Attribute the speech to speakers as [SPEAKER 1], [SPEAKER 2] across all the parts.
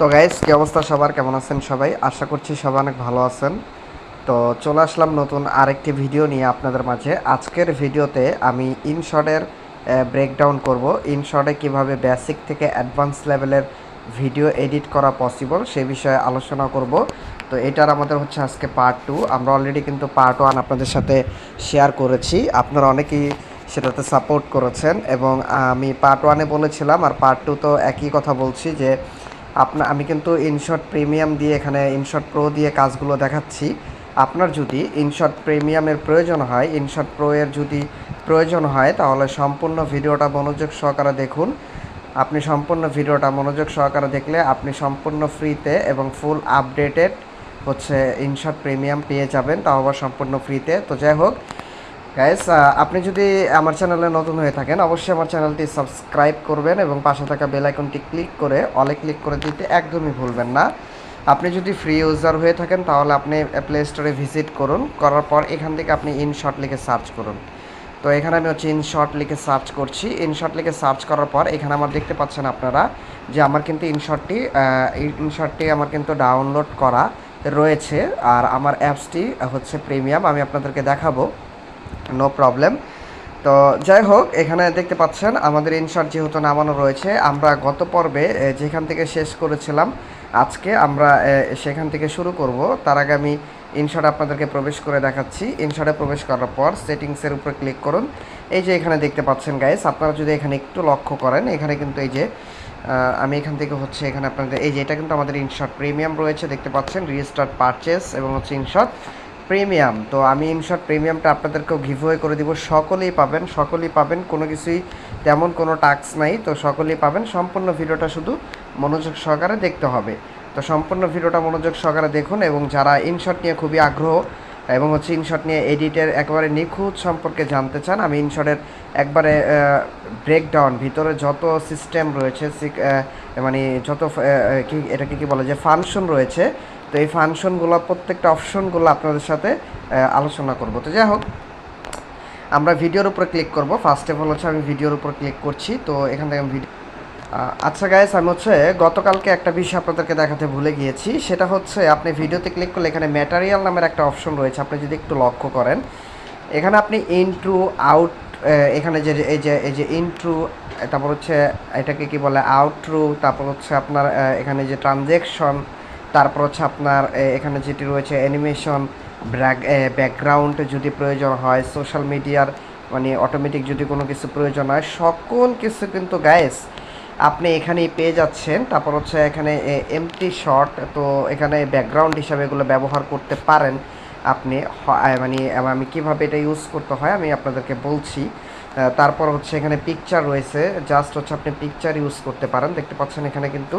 [SPEAKER 1] তো গাইস কী অবস্থা সবার? কেমন আছেন সবাই? আশা করছি সবাই অনেক ভালো আছেন। তো চলে আসলাম নতুন আরেকটি ভিডিও নিয়ে আপনাদের মাঝে। আজকের ভিডিওতে আমি ইনশটের ব্রেকডাউন করব। ইনশটে কীভাবে বেসিক থেকে অ্যাডভান্স লেভেলের ভিডিও এডিট করা পসিবল সে বিষয়ে আলোচনা করব। তো এটার আমাদের হচ্ছে আজকে পার্ট টু আমরা অলরেডি কিন্তু পার্ট ওয়ান আপনাদের সাথে শেয়ার করেছি। আপনারা অনেকেই সেটাতে সাপোর্ট করেছেন এবং আমি পার্ট ওয়ানে বলেছিলাম আর পার্ট টু তো একই কথা বলছি যে আপনার আমি কিন্তু ইনশট প্রিমিয়াম দিয়ে এখানে ইনশট প্রো দিয়ে কাজগুলো দেখাচ্ছি। আপনার যদি ইনশট প্রিমিয়ামের প্রয়োজন হয় ইনশট প্রো এর যদি প্রয়োজন হয়, তাহলে সম্পূর্ণ ভিডিওটা মনোযোগ সহকারে দেখুন। আপনি সম্পূর্ণ ভিডিওটা মনোযোগ সহকারে দেখলে আপনি সম্পূর্ণ ফ্রিতে এবং ফুল আপডেটেড হচ্ছে ইনশট প্রিমিয়াম পেয়ে যাবেন। তাও আবার সম্পূর্ণ ফ্রিতে তো যাই হোক গাইস আপনি যদি আমার চ্যানেলে নতুন হয়ে থাকেন, অবশ্যই আমার চ্যানেলটি সাবস্ক্রাইব করবেন এবং পাশে থাকা বেল আইকনটি ক্লিক করে অলে ক্লিক করে দিতে একদমই ভুলবেন না। আপনি যদি ফ্রি ইউজার হয়ে থাকেন, তাহলে আপনি প্লে স্টোরে ভিজিট করুন। করার পর এখান থেকে আপনি ইনশট লিখে সার্চ করুন। তো এখানে আমি হচ্ছে ইনশট লিখে সার্চ করছি। ইনশট লিখে সার্চ করার পর এখানে আমার দেখতে পাচ্ছেন আপনারা যে আমার কিন্তু ইনশটটি ইনশটটি আমার কিন্তু ডাউনলোড করা রয়েছে। আর আমার অ্যাপসটি হচ্ছে প্রিমিয়াম আমি আপনাদেরকে দেখাবো। নো প্রবলেম তো যাই হোক, এখানে দেখতে পাচ্ছেন, আমাদের ইনশট যেহেতু নামানো রয়েছে, আমরা গত পর্বে যেখান থেকে শেষ করেছিলাম, আজকে আমরা সেখান থেকে শুরু করব। তার আগে আমি ইনশট আপনাদেরকে প্রবেশ করে দেখাচ্ছি। ইনশটে প্রবেশ করার পর সেটিংসের উপর ক্লিক করুন। এই যে এখানে দেখতে পাচ্ছেন গাইস আপনারা যদি এখানে একটু লক্ষ্য করেন, এখানে কিন্তু এই যে আমি এখান থেকে হচ্ছে এখানে আপনাদের, এই যে এটা কিন্তু আমাদের ইনশট প্রিমিয়াম রয়েছে, দেখতে পাচ্ছেন রিস্টার্ট পারচেস এবং হচ্ছে ইনশট প্রিমিয়াম। তো আমি ইনশট প্রিমিয়ামটা আপনাদেরকেও গিভওয়ে করে দিব। সকলেই পাবেন সকলেই পাবেন। কোনো কিছুই তেমন কোনো টাস্ক নাই। তো সকলেই পাবেন। সম্পূর্ণ ভিডিওটা শুধু মনোযোগ সহকারে দেখতে হবে। তো সম্পূর্ণ ভিডিওটা মনোযোগ সহকারে দেখুন এবং যারা ইনশট নিয়ে খুবই আগ্রহ এবং হচ্ছে ইনশট নিয়ে এডিটের একেবারে নিখুঁত সম্পর্কে জানতে চান, আমি ইনশটের একবারে ব্রেকডাউন ভিতরে যত সিস্টেম রয়েছে মানে যত কি, এটাকে কি বলে যে ফাংশন রয়েছে তো এই ফাংশনগুলো, প্রত্যেকটা অপশনগুলো আপনাদের সাথে আলোচনা করব। তো যাই হোক, আমরা ভিডিওর উপর ক্লিক করব। ফার্স্ট অফ অল হচ্ছে আমি ভিডিওর উপর ক্লিক করছি, তো এখান থেকে ভিডিও আচ্ছা গাইস আমি হচ্ছে গতকালকে একটা বিষয় আপনাদেরকে দেখাতে ভুলে গিয়েছি। সেটা হচ্ছে আপনি ভিডিওতে ক্লিক করলে এখানে ম্যাটারিয়াল নামের একটা অপশন রয়েছে, আপনি যদি একটু লক্ষ্য করেন। এখানে আপনি ইনট্রু আউট এখানে যে, এই যে এই যে ইনট্রু তারপর হচ্ছে এটাকে কি বলে আউট্রু তারপর হচ্ছে আপনার এখানে যে ট্রানজেকশন তারপর হচ্ছে আপনার এখানে যেটি রয়েছে অ্যানিমেশন ব্যাকগ্রাউন্ড যদি প্রয়োজন হয় সোশ্যাল মিডিয়ার মানে অটোমেটিক যদি কোনো কিছু প্রয়োজন হয়, সকল কিছু কিন্তু গায়েস আপনি এখানেই পেয়ে যাচ্ছেন। তারপর হচ্ছে এখানে এমটি শর্ট তো এখানে ব্যাকগ্রাউন্ড হিসাবে এগুলো ব্যবহার করতে পারেন আপনি। মানে আমি কীভাবে এটা ইউজ করতে হয় আমি আপনাদেরকে বলছি। তারপর হচ্ছে এখানে পিকচার রয়েছে জাস্ট হচ্ছে আপনি পিকচার ইউজ করতে পারেন। দেখতে পাচ্ছেন এখানে কিন্তু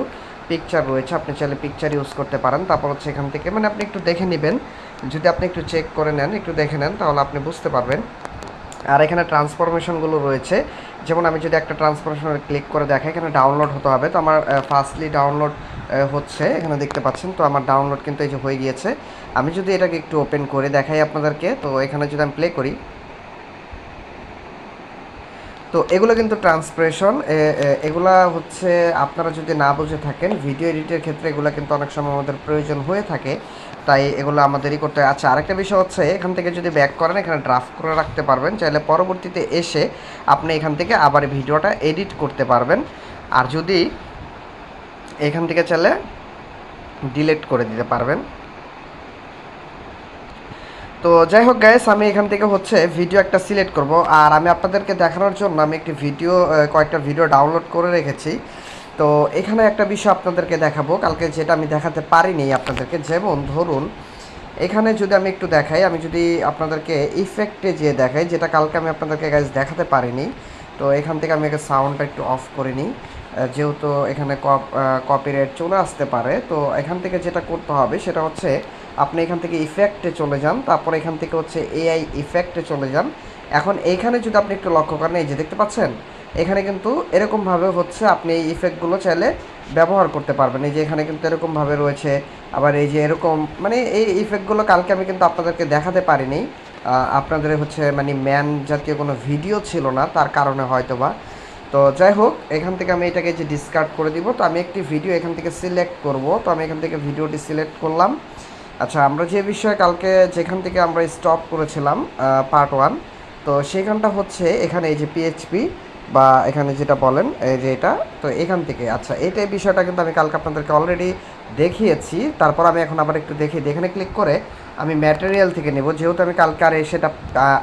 [SPEAKER 1] পিকচার রয়েছে, আপনি চাইলে পিকচার ইউজ করতে পারেন। তারপর হচ্ছে এখান থেকে মানে আপনি একটু দেখে নেবেন। যদি আপনি একটু চেক করে নেন, একটু দেখে নেন, তাহলে আপনি বুঝতে পারবেন। আর এখানে ট্রান্সফরমেশনগুলো রয়েছে। যেমন আমি যদি একটা ট্রান্সফরমেশনে ক্লিক করে দেখাই, এখানে ডাউনলোড হতে হবে। তো আমার ফার্স্টলি ডাউনলোড হচ্ছে, এখানে দেখতে পাচ্ছেন। তো আমার ডাউনলোড কিন্তু এই যে হয়ে গিয়েছে। আমি যদি এটাকে একটু ওপেন করে দেখাই আপনাদেরকে, তো এখানে যদি আমি প্লে করি তো এগুলো কিন্তু ট্রান্সপ্রেশন এগুলা হচ্ছে আপনারা যদি না বুঝে থাকেন ভিডিও এডিটের ক্ষেত্রে এগুলো কিন্তু অনেক সময় আমাদের প্রয়োজন হয়ে থাকে। তাই এগুলো আমাদেরই করতে হয়। আচ্ছা আরেকটা বিষয় হচ্ছে, এখান থেকে যদি ব্যাক করেন, এখানে ড্রাফট করে রাখতে পারবেন। চাইলে পরবর্তীতে এসে আপনি এখান থেকে আবার ভিডিওটা এডিট করতে পারবেন। আর যদি এখান থেকে চাইলে ডিলিট করে দিতে পারবেন। তো যাই হোক গাইস আমি এখান থেকে হচ্ছে ভিডিও একটা সিলেক্ট করব। আর আমি আপনাদেরকে দেখানোর জন্য আমি একটি ভিডিও কয়েকটা ভিডিও ডাউনলোড করে রেখেছি। তো এখানে একটা বিষয় আপনাদেরকে দেখাবো। কালকে যেটা আমি দেখাতে পারিনি আপনাদেরকে, যেমন ধরুন, এখানে যদি আমি একটু দেখাই, আমি যদি আপনাদেরকে ইফেক্টে যে দেখাই, যেটা কালকে আমি আপনাদেরকে গাইজ দেখাতে পারিনি, তো এখান থেকে আমি আগে সাউন্ডটা একটু অফ করে নিই। যেহেতু এখানে কপিরাইট চলে আসতে পারে, তো এখান থেকে যেটা করতে হবে, সেটা হচ্ছে আপনি এখান থেকে ইফেক্টে চলে যান, তারপর এখান থেকে হচ্ছে এআই ইফেক্টে চলে যান। এখন এইখানে যদি আপনি একটু লক্ষ্য করেন, এই যে দেখতে পাচ্ছেন, এখানে কিন্তু এরকমভাবে হচ্ছে আপনি এই ইফেক্টগুলো চাইলে ব্যবহার করতে পারবেন। এই যে এখানে কিন্তু এরকমভাবে রয়েছে, আবার এই যে এরকম মানে এই ইফেক্টগুলো কালকে আমি কিন্তু আপনাদেরকে দেখাতে পারিনি। আপনাদের হচ্ছে মানে ম্যান জাতীয় কোনো ভিডিও ছিল না, তার কারণে হয়তো বা তো যাই হোক, এখান থেকে আমি এটাকে যে ডিসকার্ড করে দিব, তো আমি একটি ভিডিও এখান থেকে সিলেক্ট করব। তো আমি এখান থেকে ভিডিওটি সিলেক্ট করলাম। আচ্ছা আমরা যে বিষয়ে কালকে যেখান থেকে আমরা স্টপ করেছিলাম পার্ট ওয়ান তো সেখানটা হচ্ছে এখানে এই যে পিএইচপি বা এখানে যেটা বলেন, এই যে এটা, তো এখান থেকে। আচ্ছা এইটাই বিষয়টা কিন্তু আমি কালকে আপনাদেরকে অলরেডি দেখিয়েছি। তারপর আমি এখন আবার একটু দেখি, এখানে ক্লিক করে আমি ম্যাটেরিয়াল থেকে নেব। যেহেতু আমি কালকে আর সেটা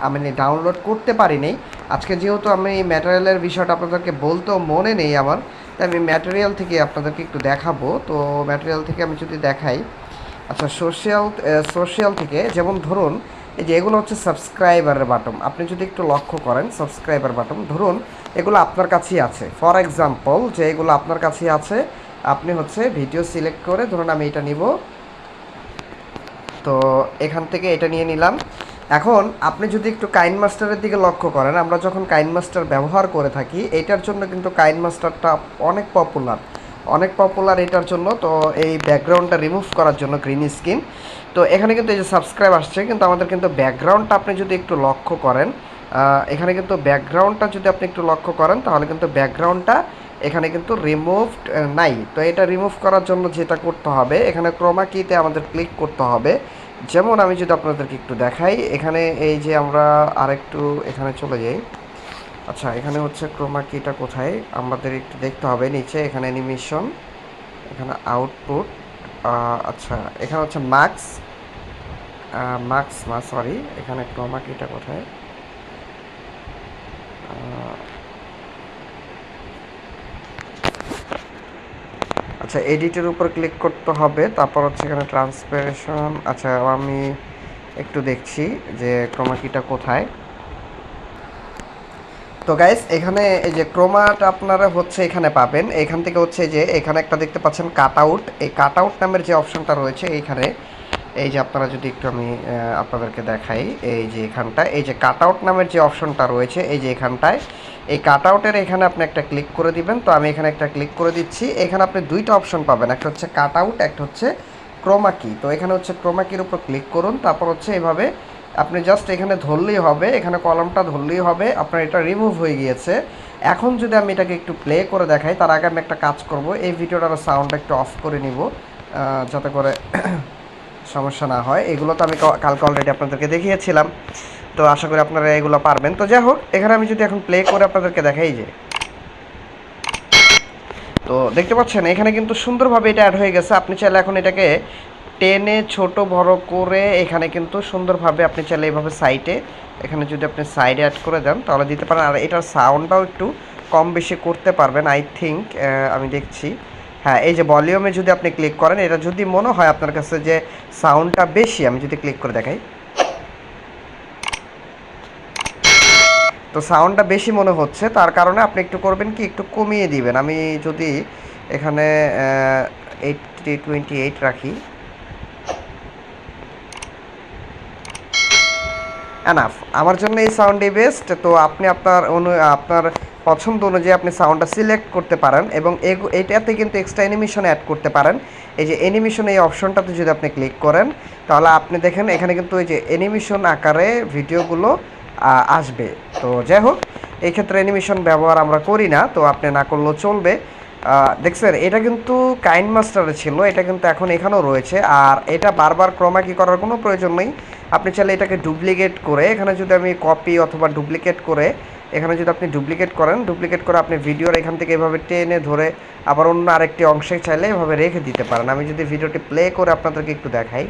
[SPEAKER 1] আমি ডাউনলোড করতে পারিনি, আজকে যেহেতু আমি ম্যাটেরিয়ালের বিষয়টা আপনাদেরকে বলতেও মনে নেই আমার, তাই আমি ম্যাটেরিয়াল থেকে আপনাদেরকে একটু দেখাবো। তো ম্যাটেরিয়াল থেকে আমি যদি দেখাই আচ্ছা সোশ্যাল সোশ্যাল থেকে যেমন ধরুন, এই যে এগুলো হচ্ছে সাবস্ক্রাইবারের বাটন আপনি যদি একটু লক্ষ্য করেন সাবস্ক্রাইবার বাটন ধরুন, এগুলো আপনার কাছেই আছে। ফর এক্সাম্পল যে এগুলো আপনার কাছেই আছে, আপনি হচ্ছে ভিডিও সিলেক্ট করে, ধরুন আমি এটা নিব। তো এখান থেকে এটা নিয়ে নিলাম। এখন আপনি যদি একটু কাইন মাস্টারের দিকে লক্ষ্য করেন, আমরা যখন কাইন মাস্টার ব্যবহার করে থাকি, এটার জন্য কিন্তু কাইন মাস্টারটা অনেক পপুলার অনেক পপুলার এটার জন্য, তো এই ব্যাকগ্রাউন্ডটা রিমুভ করার জন্য গ্রিন স্ক্রিন তো এখানে কিন্তু এই যে সাবস্ক্রাইব আসছে, কিন্তু আমাদের কিন্তু ব্যাকগ্রাউন্ডটা আপনি যদি একটু লক্ষ্য করেন এখানে কিন্তু ব্যাকগ্রাউন্ডটা যদি আপনি একটু লক্ষ্য করেন, তাহলে কিন্তু ব্যাকগ্রাউন্ডটা এখানে কিন্তু রিমুভড নাই। তো এটা রিমুভ করার জন্য যেটা করতে হবে, এখানে ক্রোমা কিতে আমাদের ক্লিক করতে হবে। যেমন আমি যদি আপনাদেরকে একটু দেখাই, এখানে এই যে আমরা আরেকটু এখানে চলে যাই। আচ্ছা এখানে হচ্ছে ক্রোমা কিটা কোথায়? আমাদের একটু দেখতে হবে নিচে, এখানে অ্যানিমেশন এখানে আউটপুট আচ্ছা এখানে হচ্ছে মার্কস মার্কস মা সরি এখানে ক্রোমা কিটা কোথায়? আচ্ছা এডিটের উপর ক্লিক করতে হবে, তারপর হচ্ছে এখানে ট্রান্সপারেশন আচ্ছা আমি একটু দেখছি যে ক্রোমা কিটা কোথায়। তো গাইস এখানে এই যে ক্রোমাটা আপনারা হচ্ছে এখানে পাবেন। এখান থেকে হচ্ছে যে এখানে একটা দেখতে পাচ্ছেন কাট আউট এই কাট আউট নামের যে অপশনটা রয়েছে এইখানে, এই যে আপনারা যদি একটু আমি আপনাদেরকে দেখাই, এই যে এখানটা, এই যে কাট আউট নামের যে অপশনটা রয়েছে, এই যে এখানটায়, এই কাট আউটের এখানে আপনি একটা ক্লিক করে দিবেন। তো আমি এখানে একটা ক্লিক করে দিচ্ছি। এখানে আপনি দুইটা অপশন পাবেন, একটা হচ্ছে কাট আউট একটা হচ্ছে ক্রোমা কি তো এখানে হচ্ছে ক্রোমা কির উপর ক্লিক করুন, তারপর হচ্ছে এভাবে আপনি জাস্ট এখানে ধরলেই হবে, এখানে কলমটা ধরলেই হবে, আপনার এটা রিমুভ হয়ে গিয়েছে। এখন যদি আমি এটাকে একটু প্লে করে দেখাই, তার আগে আমি একটা কাজ করব, এই ভিডিওটার সাউন্ডটা একটু অফ করে নিব যাতে করে সমস্যা না হয়। এগুলো তো আমি কালকে অলরেডি আপনাদেরকে দেখিয়েছিলাম, তো আশা করি আপনারা এগুলো পারবেন। তো যাই হোক, এখানে আমি যদি এখন প্লে করে আপনাদেরকে দেখাই যে, তো দেখতে পাচ্ছেন, এখানে কিন্তু সুন্দরভাবে এটা অ্যাড হয়ে গেছে। আপনি চাইলে এখন এটাকে টেনে ছোট বড় করে এখানে কিন্তু সুন্দরভাবে আপনি চাইলে এইভাবে সাইডে এখানে যদি আপনি সাইডে অ্যাড করে দেন তাহলে দিতে পারেন। আর এটার সাউন্ডটাও একটু কম বেশি করতে পারবেন আই থিঙ্ক আমি দেখছি। হ্যাঁ এই যে ভলিউমে যদি আপনি ক্লিক করেন, এটা যদি মনে হয় আপনার কাছে যে সাউন্ডটা বেশি, আমি যদি ক্লিক করে দেখাই। তো সাউন্ডটা বেশি মনে হচ্ছে, তার কারণে আপনি একটু করবেন কি, একটু কমিয়ে দিবেন। আমি যদি এখানে এইটটি টোয়েন্টি এইট রাখি। এনাফ আমার জন্য এই সাউন্ডই বেস্ট তো আপনি আপনার অনু, আপনার পছন্দ অনুযায়ী আপনি সাউন্ডটা সিলেক্ট করতে পারেন এবং এইটাতে কিন্তু এক্সট্রা অ্যানিমেশন অ্যাড করতে পারেন। এই যে অ্যানিমেশন এই অপশনটাতে যদি আপনি ক্লিক করেন, তাহলে আপনি দেখেন এখানে কিন্তু এই যে অ্যানিমেশন আকারে ভিডিওগুলো আসবে। তো যাই হোক, এই ক্ষেত্রে অ্যানিমেশন ব্যবহার আমরা করি না, তো আপনি না করলেও চলবে। দেখছেন, এটা কিন্তু কাইন মাস্টারে ছিল, এটা কিন্তু এখন এখানেও রয়েছে। আর এটা বারবার ক্রমাকি করার কোনো প্রয়োজন নেই। আপনি চাইলে এটাকে ডুপ্লিকেট করে, এখানে যদি আমি কপি অথবা ডুপ্লিকেট করে, এখানে যদি আপনি ডুপ্লিকেট করেন ডুপ্লিকেট করে আপনি ভিডিওর এখান থেকে এভাবে টেনে ধরে আবার অন্য আরেকটি অংশে চাইলে এভাবে রেখে দিতে পারেন। আমি যদি ভিডিওটি প্লে করে আপনাদেরকে একটু দেখাই।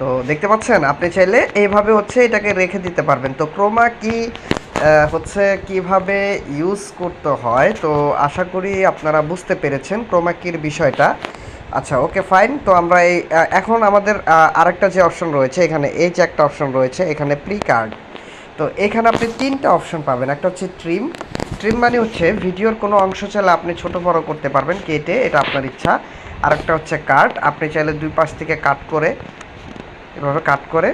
[SPEAKER 1] তো দেখতে পাচ্ছেন, আপনি চাইলে এইভাবে হচ্ছে এটাকে রেখে দিতে পারবেন। তো ক্রোমা কি হচ্ছে কীভাবে ইউজ করতে হয়? তো আশা করি আপনারা বুঝতে পেরেছেন ক্রোমা কির বিষয়টা। আচ্ছা ওকে ফাইন তো আমরা এই এখন আমাদের আরেকটা যে অপশন রয়েছে, এখানে এই যে একটা অপশন রয়েছে, এখানে প্রি কার্ড তো এখানে আপনি তিনটা অপশন পাবেন, একটা হচ্ছে ট্রিম ট্রিম মানে হচ্ছে ভিডিওর কোনো অংশ চাইলে আপনি ছোট বড় করতে পারবেন, কেটে এটা আপনার ইচ্ছা। আরেকটা হচ্ছে কাট আপনি চাইলে দুই পাশ থেকে কাট করে, এভাবে কাট করে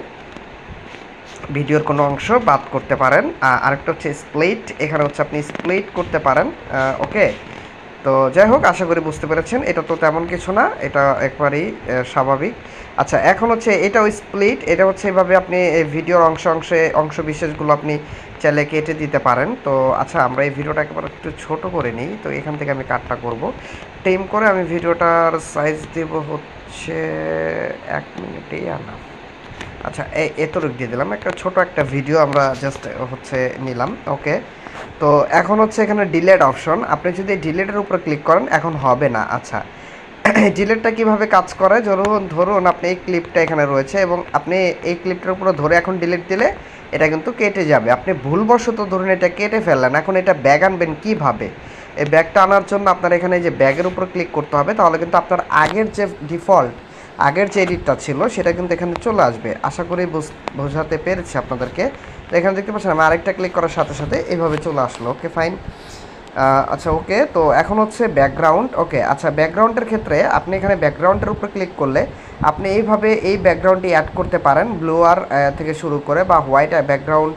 [SPEAKER 1] ভিডিওর কোনো অংশ বাদ করতে পারেন। আরেকটা হচ্ছে স্প্লিট এখানে হচ্ছে আপনি স্প্লিট করতে পারেন ওকে তো যাই হোক, আশা করি বুঝতে পেরেছেন। এটা তো তেমন কিছু না, এটা একবারেই স্বাভাবিক। আচ্ছা এখন হচ্ছে এটা ওই স্প্লিট এটা হচ্ছে এভাবে আপনি ভিডিওর অংশ অংশে অংশ বিশেষগুলো আপনি চাইলে কেটে দিতে পারেন। তো আচ্ছা আমরা এই ভিডিওটা একেবারে একটু ছোট করে নিই, তো এখান থেকে আমি কাটটা করব। টেম করে আমি ভিডিওটার সাইজ দেব হচ্ছে এক মিনিটেই আনা আচ্ছা এই এতটুকু দিয়ে দিলাম। একটা ছোট একটা ভিডিও আমরা জাস্ট হচ্ছে নিলাম। ওকে তো এখন হচ্ছে এখানে ডিলেট অপশন আপনি যদি ডিলেটের উপর ক্লিক করেন, এখন হবে না। আচ্ছা। ডিলেটটা কীভাবে কাজ করে? ধরুন ধরুন আপনি এই ক্লিপটা এখানে রয়েছে এবং আপনি এই ক্লিপটার উপরে ধরে এখন ডিলিট দিলে এটা কিন্তু কেটে যাবে। আপনি ভুলবশত ধরুন এটা কেটে ফেললেন। এখন এটা ব্যাগ আনবেন কীভাবে? এই ব্যাগটা আনার জন্য আপনার এখানে যে ব্যাগের উপর ক্লিক করতে হবে, তাহলে কিন্তু আপনার আগের যে ডিফল্ট আগের যে এডিটটা ছিল, সেটা কিন্তু এখানে চলে আসবে। আশা করি বুঝ- বোঝাতে পেরেছি আপনাদেরকে। এখানে দেখতে পাচ্ছেন, আমি আরেকটা ক্লিক করার সাথে সাথে এইভাবে চলে আসলো। ওকে ফাইন আচ্ছা ওকে তো এখন হচ্ছে ব্যাকগ্রাউন্ড ওকে আচ্ছা ব্যাকগ্রাউন্ডের ক্ষেত্রে আপনি এখানে ব্যাকগ্রাউন্ডের উপর ক্লিক করলে আপনি এইভাবে এই ব্যাকগ্রাউন্ডটি অ্যাড করতে পারেন। ব্লু আর থেকে শুরু করে বা হোয়াইট ব্যাকগ্রাউন্ড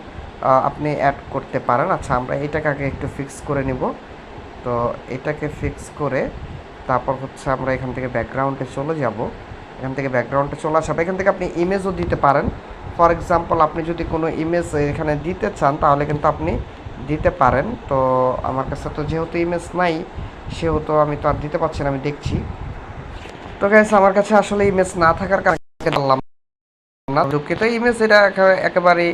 [SPEAKER 1] আপনি অ্যাড করতে পারেন। আচ্ছা আমরা এটাকে আগে একটু ফিক্স করে নিব। তো এটাকে ফিক্স করে তারপর হচ্ছে আমরা এখান থেকে ব্যাকগ্রাউন্ডে চলে যাব। এখান থেকে ব্যাকগ্রাউন্ডে চলে পর এখান থেকে আপনি ইমেজও দিতে পারেন। ফর এক্সাম্পল আপনি যদি কোনো ইমেজ এখানে দিতে চান, তাহলে কিন্তু আপনি দিতে পারেন। তো আমার কাছে তো যেহেতু ইমেজ নাই, সেহেতু আমি তো আর দিতে পারছি না, আমি দেখছি। তো গ্যাস আমার কাছে আসলে ইমেজ না থাকার কারণে বললাম না। দুঃখিত ইমেজ এটা একে- একেবারে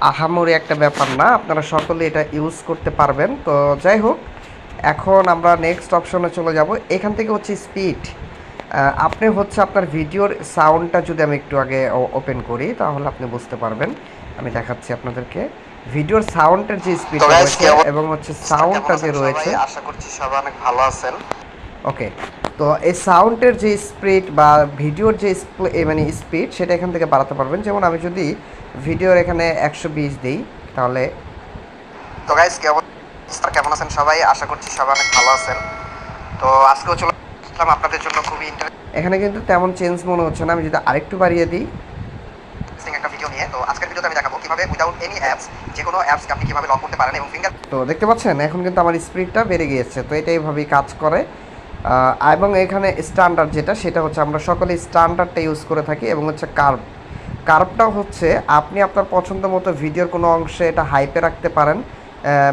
[SPEAKER 1] আহামরি একটা ব্যাপার না। আপনারা সকলে এটা ইউজ করতে পারবেন। তো যাই হোক, এখন আমরা নেক্সট অপশনে চলে যাব। এখান থেকে হচ্ছে স্পিড আপনি হচ্ছে আপনার ভিডিওর সাউন্ডটা যদি আমি একটু আগে ওপেন করি তাহলে আপনি বুঝতে পারবেন। আমি দেখাচ্ছি আপনাদেরকে। ভিডিওর সাউন্ডের যে স্পিড রয়েছে এবং হচ্ছে সাউন্ডটা যে রয়েছে।
[SPEAKER 2] আশা করছি সবাই অনেক ভালো আছেন।
[SPEAKER 1] ওকে তো এই সাউন্ডের যে স্পিড বা ভিডিওর যে মানে স্পিড সেটা এখান থেকে বাড়াতে পারবেন। যেমন আমি যদি ভিডিওর এখানে একশো বিশ দিই তাহলে
[SPEAKER 2] তো গাইস কেমন কেমন আছেন সবাই? আশা করছি সবাই অনেক ভালো আছেন। তো আজকেও চলে আসলাম আপনাদের জন্য খুবই
[SPEAKER 1] এখানে কিন্তু তেমন চেঞ্জ মনে হচ্ছে না আমি যদি আরেকটু বাড়িয়ে দিই।
[SPEAKER 2] একটা ভিডিও নিয়ে। তো আজকের ভিডিওতে আমি দেখাবো কীভাবে উইদাউট এনি অ্যাপস যে কোনো অ্যাপস আপনি কীভাবে লক করতে পারেন এবং ফিঙ্গার
[SPEAKER 1] তো দেখতে পাচ্ছেন এখন কিন্তু আমার স্পিডটা বেড়ে গিয়েছে তো এটা এইভাবেই কাজ করে। এবং এখানে স্ট্যান্ডার্ড যেটা সেটা হচ্ছে আমরা সকলে স্ট্যান্ডার্ডটা ইউজ করে থাকি এবং হচ্ছে কার্ভ কার্ভটাও হচ্ছে আপনি আপনার পছন্দ মতো ভিডিওর কোনো অংশে এটা হাইপে রাখতে পারেন।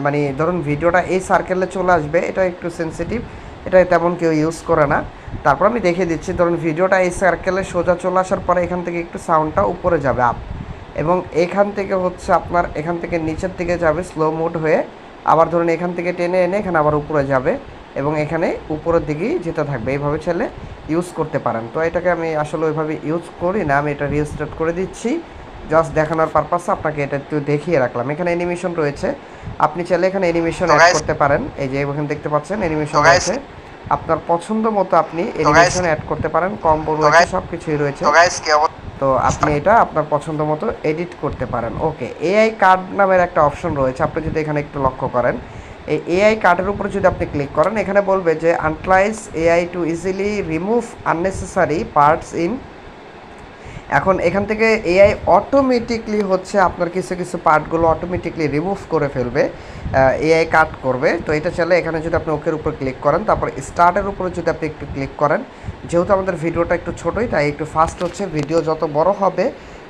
[SPEAKER 1] মানে ধরুন ভিডিওটা এই সার্কেলে চলে আসবে এটা একটু সেন্সিটিভ এটা তেমন কেউ ইউজ করে না। তারপর আমি দেখিয়ে দিচ্ছি, ধরুন ভিডিওটা এই সার্কেলে সোজা চলে আসার পরে এখান থেকে একটু সাউন্ডটা উপরে যাবে আপ এবং এখান থেকে হচ্ছে আপনার, এখান থেকে নিচের দিকে যাবে স্লো মোড হয়ে, আবার ধরুন এখান থেকে টেনে এনে এখানে আবার উপরে যাবে এবং এখানে উপরের দিকেই যেতে থাকবে। এইভাবে ছেলে ইউজ করতে পারেন। তো এটাকে আমি আসলে ওইভাবে ইউজ করি না, আমি এটা রিস্টার্ট করে দিচ্ছি। জাস্ট দেখানোর পারপাসে আপনাকে এটা একটু দেখিয়ে রাখলাম। এখানে অ্যানিমেশন রয়েছে। আপনি চাইলে এখানে অ্যানিমেশন অ্যাড করতে পারেন। এই যে এখানে দেখতে পাচ্ছেন অ্যানিমেশন রয়েছে। আপনার পছন্দ মতো আপনি অ্যানিমেশন অ্যাড করতে পারেন। কম্বো রয়েছে সব কিছুই রয়েছে।
[SPEAKER 2] তো
[SPEAKER 1] আপনি এটা আপনার পছন্দ মতো এডিট করতে পারেন। ওকে এআই কার্ড নামের একটা অপশন রয়েছে। আপনি যদি এখানে একটু লক্ষ্য করেন এই এআই কার্ডের উপরে যদি আপনি ক্লিক করেন এখানে বলবে যে আনট্রাইজ AI to easily remove unnecessary parts in এখন এখান থেকে এআই অটোমেটিকলি হচ্ছে আপনার কিছু কিছু পার্টগুলো অটোমেটিকলি রিমুভ করে ফেলবে এআই কাট করবে। তো এটা চাইলে এখানে যদি আপনি ওকের উপর ক্লিক করেন, তারপর স্টার্টের উপরে যদি আপনি একটু ক্লিক করেন, যেহেতু আমাদের ভিডিওটা একটু ছোটোই, তাই একটু ফাস্ট হচ্ছে। ভিডিও যত বড় হবে,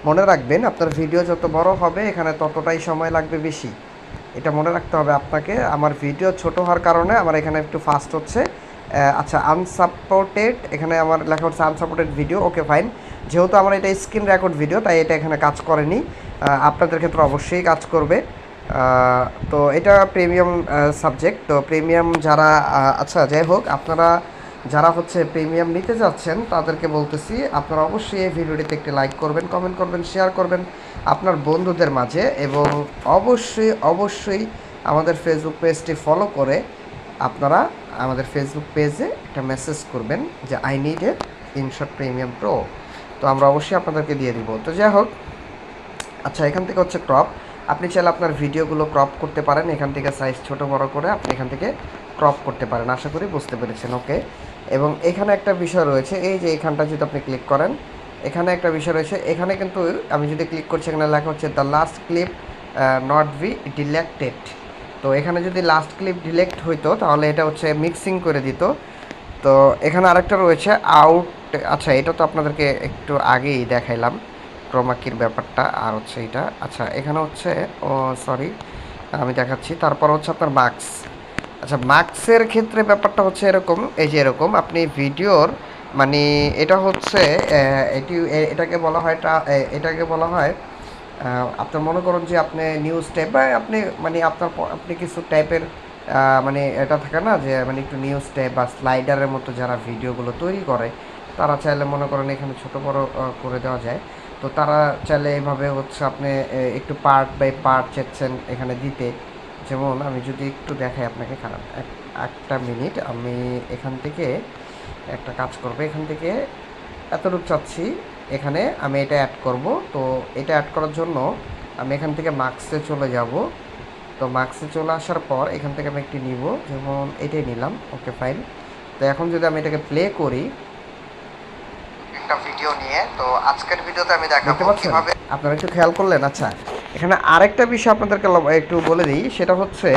[SPEAKER 1] মনে রাখবেন আপনার ভিডিও যত বড় হবে, এখানে ততটাই সময় লাগবে বেশি। এটা মনে রাখতে হবে আপনাকে। আমার ভিডিও ছোট হওয়ার কারণে আমার এখানে একটু ফাস্ট হচ্ছে। আচ্ছা আনসাপোর্টেড এখানে আমার লেখা হচ্ছে আনসাপোর্টেড ভিডিও ওকে ফাইন যেহেতু আমার এটা স্ক্রিন রেকর্ড ভিডিও তাই এটা এখানে কাজ করেনি। আপনাদের ক্ষেত্রে অবশ্যই কাজ করবে। তো এটা প্রিমিয়াম সাবজেক্ট তো প্রিমিয়াম যারা আচ্ছা যাই হোক, আপনারা যারা হচ্ছে প্রিমিয়াম নিতে যাচ্ছেন, তাদেরকে বলতেছি, আপনারা অবশ্যই এই ভিডিওটিতে একটি লাইক করবেন কমেন্ট করবেন শেয়ার করবেন আপনার বন্ধুদের মাঝে এবং অবশ্যই অবশ্যই আমাদের ফেসবুক পেজটি ফলো করে আপনারা আমাদের ফেসবুক পেজে একটা মেসেজ করবেন যে I need a InShot premium pro তো আমরা অবশ্যই আপনাদেরকে দিয়ে দিব। তো যাই হোক আচ্ছা এখান থেকে হচ্ছে ক্রপ আপনি চাইলে আপনার ভিডিওগুলো ক্রপ করতে পারেন। এখান থেকে সাইজ ছোট, বড় করে আপনি এখান থেকে ক্রপ করতে পারেন। আশা করি বুঝতে পেরেছেন ওকে এবং এখানে একটা বিষয় রয়েছে, এই যে এখানটা যদি আপনি ক্লিক করেন, এখানে একটা বিষয় রয়েছে, এখানে কিন্তু আমি যদি ক্লিক করছি, এখানে লেখা হচ্ছে the last clip not be deleted তো এখানে যদি লাস্ট ক্লিপ ডিলেক্ট হইতো, তাহলে এটা হচ্ছে মিক্সিং করে দিত। তো এখানে আরেকটা রয়েছে আউট আচ্ছা এটা তো আপনাদেরকে একটু আগেই দেখাইলাম, ক্রোমাকির ব্যাপারটা আর হচ্ছে এটা। আচ্ছা এখানে হচ্ছে, ও সরি আমি দেখাচ্ছি। তারপর হচ্ছে আপনার মার্কস আচ্ছা মার্কসের ক্ষেত্রে ব্যাপারটা হচ্ছে এরকম, এই যে এরকম, আপনি ভিডিওর মানে এটা হচ্ছে এটি এটাকে বলা হয় এটাকে বলা হয় আপনার মনে করুন যে আপনি নিউজ টাইপ বা আপনি মানে আপনার আপনি কিছু টাইপের মানে এটা থাকে না যে মানে একটু নিউজ টাইপ বা স্লাইডারের মতো যারা ভিডিওগুলো তৈরি করে, তারা চাইলে মনে করেন এখানে ছোট বড় করে দেওয়া যায়। তো তারা চাইলে এইভাবে হচ্ছে আপনি একটু পার্ট বাই পার্ট চাচ্ছেন এখানে দিতে। যেমন আমি যদি একটু দেখাই আপনাকে খারাপ, এক- একটা মিনিট আমি এখান থেকে একটা কাজ করব। এখান থেকে এতটুকু চাচ্ছি। এখানে আমি এটা অ্যাড করব। তো এটা অ্যাড করার জন্য আমি এখান থেকে মার্কসে চলে যাব। তো মার্কসে চলে আসার পর এখান থেকে আমি একটি নিব। যেমন এটাই নিলাম। ওকে ফাইন তো এখন যদি আমি এটাকে প্লে করি
[SPEAKER 2] একটা ভিডিও নিয়ে তো আজকের ভিডিওতে আমি দেখাবো কীভাবে
[SPEAKER 1] আপনারা একটু খেয়াল করলেন? আচ্ছা এখানে আরেকটা বিষয় আপনাদেরকে একটু বলে দিই। সেটা হচ্ছে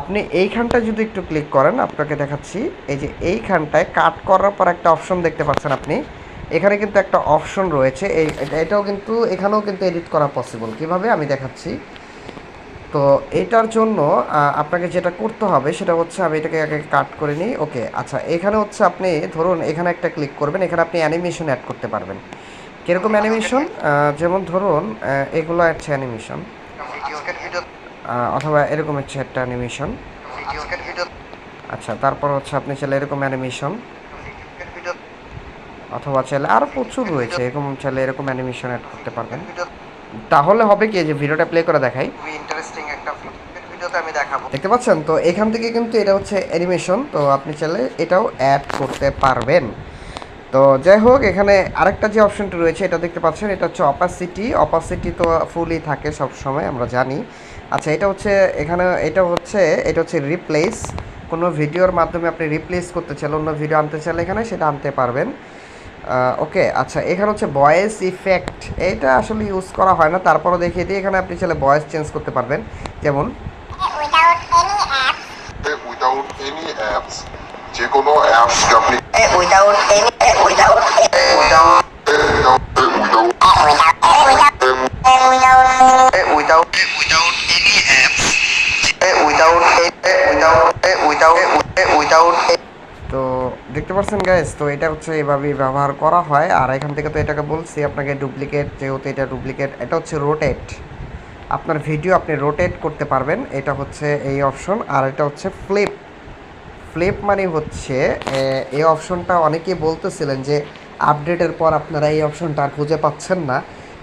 [SPEAKER 1] আপনি এইখানটা যদি একটু ক্লিক করেন আপনাকে দেখাচ্ছি। এই যে এইখানটায় কাট করার পর একটা অপশন দেখতে পাচ্ছেন আপনি। এখানে কিন্তু একটা অপশন রয়েছে। এই এটাও কিন্তু এখানেও কিন্তু এডিট করা পসিবল কীভাবে? আমি দেখাচ্ছি। তো এটার জন্য আপনাকে যেটা করতে হবে সেটা হচ্ছে আমি এটাকে আগে কাট করে নিই। ওকে আচ্ছা এখানে হচ্ছে আপনি ধরুন এখানে একটা ক্লিক করবেন। এখানে আপনি অ্যানিমেশন অ্যাড করতে পারবেন। কীরকম অ্যানিমেশন যেমন ধরুন এগুলো হচ্ছে অ্যানিমেশন অথবা এরকম হচ্ছে একটা অ্যানিমেশন
[SPEAKER 2] আজকের
[SPEAKER 1] আচ্ছা তারপর হচ্ছে আপনি চাইলে এরকম অ্যানিমেশন অথবা চাইলে আরও প্রচুর রয়েছে এরকম চাইলে এরকম অ্যানিমেশন অ্যাড করতে পারবেন। তাহলে হবে কি যে ভিডিওটা প্লে করে দেখাই।
[SPEAKER 2] ইন্টারেস্টিং একটা ভিডিওতে আমি দেখাবো।
[SPEAKER 1] দেখতে পাচ্ছেন? তো এখান থেকে কিন্তু এটা হচ্ছে অ্যানিমেশন তো আপনি চাইলে এটাও অ্যাড করতে পারবেন। তো যাই হোক এখানে আরেকটা যে অপশনটি রয়েছে এটা দেখতে পাচ্ছেন এটা হচ্ছে অপাসিটি অপাসিটি তো ফুলই থাকে সব সময় আমরা জানি। আচ্ছা এটা হচ্ছে এখানে এটা হচ্ছে এটা হচ্ছে রিপ্লেস কোনো ভিডিওর মাধ্যমে আপনি রিপ্লেস করতে চাইলে অন্য ভিডিও আনতে চাইলে এখানে সেটা আনতে পারবেন। ওকে আচ্ছা এখানে হচ্ছে ভয়েস ইফেক্ট এটা আসলে ইউজ করা হয় না তারপরও দেখিয়ে দিই এখানে আপনি চাইলে ভয়েস চেঞ্জ করতে পারবেন যেমন
[SPEAKER 3] without any apps যে কোনো অ্যাপস আপনি
[SPEAKER 2] without any without without without without any apps without without without without
[SPEAKER 1] তো দেখতে পাচ্ছেন গাইস তো এটা হচ্ছে এভাবেই ব্যবহার করা হয়। আর এখান থেকে তো এটাকে বলছি আপনাকে ডুপ্লিকেট যেহেতু এটা ডুপ্লিকেট এটা হচ্ছে রোটেট আপনার ভিডিও আপনি রোটেট করতে পারবেন। এটা হচ্ছে এই অপশন আর এটা হচ্ছে ফ্লিপ ফ্লিপ মানে হচ্ছে এই অপশনটা অনেকেই বলতেছিলেন যে আপডেটের পর আপনারা এই অপশনটা আর খুঁজে পাচ্ছেন না।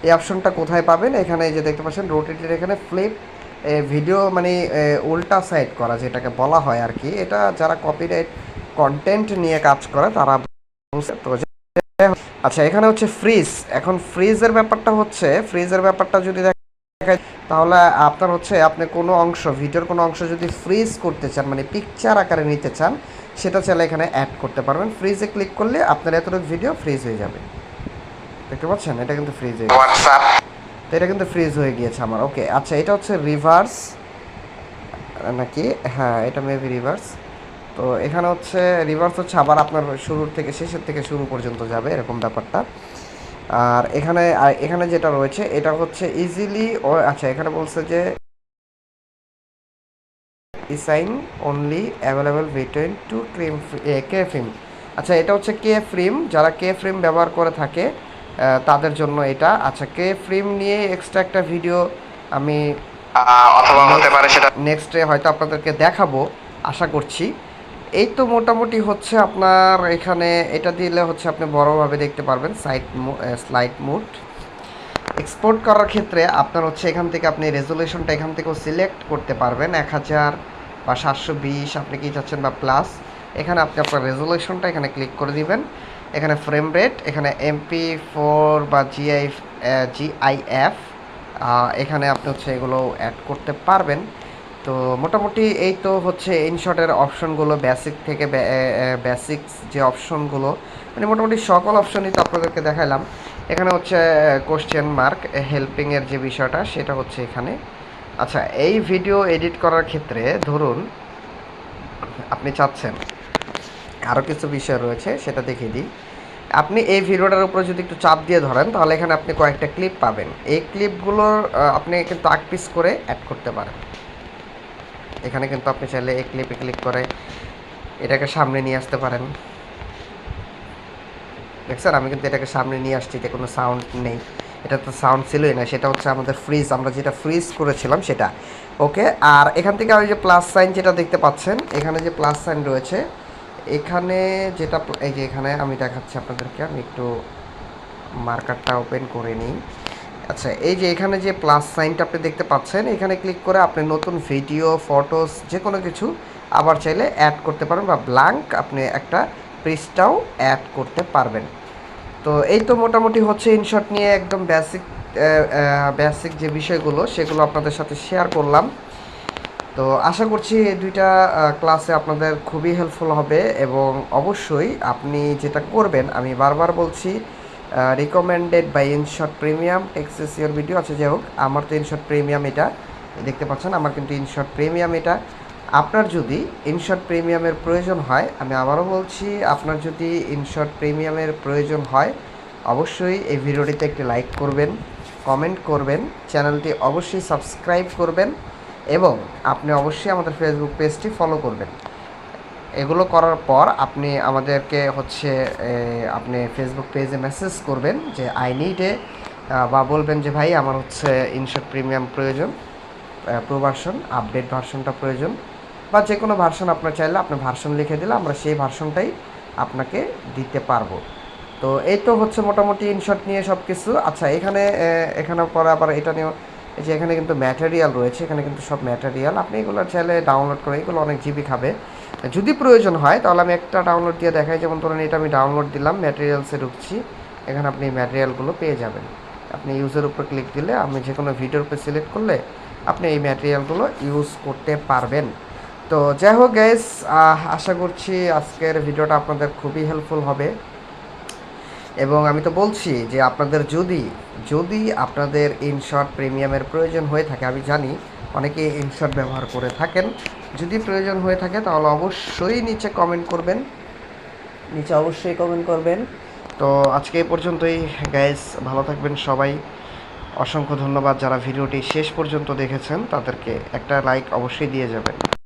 [SPEAKER 1] এই অপশনটা কোথায় পাবেন? এখানে যে দেখতে পাচ্ছেন রোটেটের এখানে ফ্লিপ ভিডিও মানে উল্টা সাইড করা, যেটাকে বলা হয় আর কি। এটা যারা কপিরাইট কন্টেন্ট নিয়ে কাজ করে তারা আচ্ছা এখানে হচ্ছে ফ্রিজ এখন ফ্রিজের ব্যাপারটা হচ্ছে ফ্রিজের ব্যাপারটা যদি দেখায় তাহলে আপনার হচ্ছে আপনি কোনো অংশ ভিডিওর কোনো অংশ যদি ফ্রিজ করতে চান মানে পিকচার আকারে নিতে চান সেটা চাইলে এখানে অ্যাড করতে পারবেন। ফ্রিজে ক্লিক করলে আপনার এতটুকু ভিডিও ফ্রিজ হয়ে যাবে। দেখতে পাচ্ছেন? এটা কিন্তু ফ্রিজ হয়ে গেছে। তো এটা কিন্তু ফ্রিজ হয়ে গিয়েছে আমার। ওকে আচ্ছা এটা হচ্ছে রিভার্স নাকি? হ্যাঁ এটা মেবি রিভার্স তো এখানে হচ্ছে রিভার্স হচ্ছে আবার আপনার শুরুর থেকে শেষের থেকে শুরু পর্যন্ত যাবে এরকম ব্যাপারটা। আর এখানে এখানে যেটা রয়েছে এটা হচ্ছে ইজিলি ও আচ্ছা এখানে বলছে যে ইসাইন only available between two cream K film আচ্ছা এটা হচ্ছে কে ফিল্ম যারা কে ফিল্ম ব্যবহার করে থাকে তাদের জন্য এটা। আচ্ছা কে ফিল্ম নিয়ে এক্সট্রা একটা ভিডিও আমি
[SPEAKER 2] অথবা হতে পারে সেটা
[SPEAKER 1] নেক্সটে হয়তো আপনাদেরকে দেখাবো আশা করছি। এই তো মোটামুটি হচ্ছে আপনার এখানে এটা দিলে হচ্ছে আপনি বড়োভাবে দেখতে পারবেন সাইড স্লাইড মুড এক্সপোর্ট করার ক্ষেত্রে আপনার হচ্ছে এখান থেকে আপনি রেজুলেশনটা এখান থেকেও সিলেক্ট করতে পারবেন। এক হাজার বা সাতশো বিশ, আপনি কি চাচ্ছেন বা প্লাস এখানে আপনি আপনার রেজুলেশনটা এখানে ক্লিক করে দিবেন। এখানে ফ্রেম রেট এখানে এমপি ফোর বা জিআই জিআইএফ এখানে আপনি হচ্ছে এগুলো অ্যাড করতে পারবেন। তো মোটামুটি এই তো হচ্ছে ইনশটের অপশনগুলো বেসিক থেকে বেসিক্স যে অপশনগুলো মানে মোটামুটি সকল অপশনই তো আপনাদেরকে দেখালাম এখানে হচ্ছে কোশ্চেন মার্ক হেল্পিংয়ের যে বিষয়টা, সেটা হচ্ছে এখানে। আচ্ছা এই ভিডিও এডিট করার ক্ষেত্রে ধরুন, আপনি চাচ্ছেন আরও কিছু বিষয় রয়েছে, সেটা দেখিয়ে দিই। আপনি এই ভিডিওটার উপরে যদি একটু চাপ দিয়ে ধরেন, তাহলে এখানে আপনি কয়েকটা ক্লিপ পাবেন। এই ক্লিপগুলোর আপনি কিন্তু আগ পিস করে অ্যাড করতে পারেন। এখানে কিন্তু আপনি চাইলে এই ক্লিপে ক্লিক করে এটাকে সামনে নিয়ে আসতে পারেন। দেখছেন? আমি কিন্তু এটাকে সামনে নিয়ে আসছি, এতে কোনো সাউন্ড নেই। এটা তো সাউন্ড ছিলই না, সেটা হচ্ছে আমাদের ফ্রিজ আমরা যেটা ফ্রিজ করেছিলাম সেটা। ওকে? আর এখান থেকে আমি যে প্লাস সাইন যেটা দেখতে পাচ্ছেন, এখানে যে প্লাস সাইন রয়েছে, এখানে যেটা, এই যে এখানে আমি দেখাচ্ছি আপনাদেরকে, আমি একটু মার্কারটা ওপেন করে নিই। আচ্ছা এই যে এখানে যে প্লাস সাইনটা আপনি দেখতে পাচ্ছেন, এখানে ক্লিক করে আপনি নতুন ভিডিও ফটোস যে কোনো কিছু আবার চাইলে অ্যাড করতে পারেন বা ব্ল্যাঙ্ক আপনি একটা পৃষ্ঠাও অ্যাড করতে পারবেন। তো এই তো মোটামুটি হচ্ছে ইনশট নিয়ে একদম বেসিক বেসিক যে বিষয়গুলো, সেগুলো আপনাদের সাথে শেয়ার করলাম। তো আশা করছি এই দুইটা ক্লাসে আপনাদের খুবই হেল্পফুল হবে এবং অবশ্যই আপনি যেটা করবেন, আমি বারবার বলছি রিকমেন্ডেড বাই ইনশট প্রিমিয়াম টেক্সিস ইয়োর ভিডিও আছে যাই হোক, আমার তো ইনশট প্রিমিয়াম এটা, দেখতে পাচ্ছেন, আমার কিন্তু ইনশট প্রিমিয়াম এটা। আপনার যদি ইনশট প্রিমিয়ামের প্রয়োজন হয়, আমি আবারও বলছি, আপনার যদি ইনশট প্রিমিয়ামের প্রয়োজন হয়, অবশ্যই এই ভিডিওটিতে একটি লাইক করবেন কমেন্ট করবেন, চ্যানেলটি অবশ্যই সাবস্ক্রাইব করবেন, এবং আপনি অবশ্যই আমাদের ফেসবুক পেজটি ফলো করবেন। এগুলো করার পর আপনি আমাদেরকে হচ্ছে আপনি ফেসবুক পেজে মেসেজ করবেন যে আই নিড এ বা বলবেন যে, ভাই, আমার হচ্ছে ইনশর্ট প্রিমিয়াম প্রয়োজন প্রো ভার্সন আপডেট ভার্সনটা প্রয়োজন। বা যে কোনো ভার্সন আপনার চাইলে আপনি ভার্সন লিখে দিলে আমরা সেই ভার্সনটাই আপনাকে দিতে পারব। তো এই তো হচ্ছে মোটামুটি ইনশর্ট নিয়ে সব কিছু আচ্ছা এখানে এখানে পরে আবার এটা নিয়েও, এই যে এখানে কিন্তু ম্যাটেরিয়াল রয়েছে, এখানে কিন্তু সব ম্যাটেরিয়াল আপনি এগুলো চাইলে ডাউনলোড করে, এগুলো অনেক জিবি খাবে। যদি প্রয়োজন হয়, তাহলে আমি একটা ডাউনলোড দিয়ে দেখাই। যেমন ধরুন, এটা আমি ডাউনলোড দিলাম ম্যাটেরিয়ালসে ঢুকছি। এখানে আপনি ম্যাটেরিয়ালগুলো পেয়ে যাবেন। আপনি ইউজের উপর ক্লিক দিলে আমি যে কোনো ভিডিওর উপর সিলেক্ট করলে আপনি এই ম্যাটেরিয়ালগুলো ইউজ করতে পারবেন। তো যাই হোক গ্যাস আশা করছি আজকের ভিডিওটা আপনাদের খুবই হেল্পফুল হবে। এবং আমি তো বলছি যে আপনাদের যদি যদি আপনাদের ইনশর্ট প্রিমিয়ামের প্রয়োজন হয়ে থাকে, আমি জানি অনেকে ইনশট ব্যবহার করে থাকেন। যদি প্রয়োজন হয়ে থাকে তাহলে অবশ্যই নিচে কমেন্ট করবেন। নিচে অবশ্যই কমেন্ট করবেন। তো আজকে এ পর্যন্তই। গ্যাস ভালো থাকবেন সবাই। অসংখ্য ধন্যবাদ যারা ভিডিওটি শেষ পর্যন্ত দেখেছেন তাদেরকে একটা লাইক অবশ্যই দিয়ে যাবেন।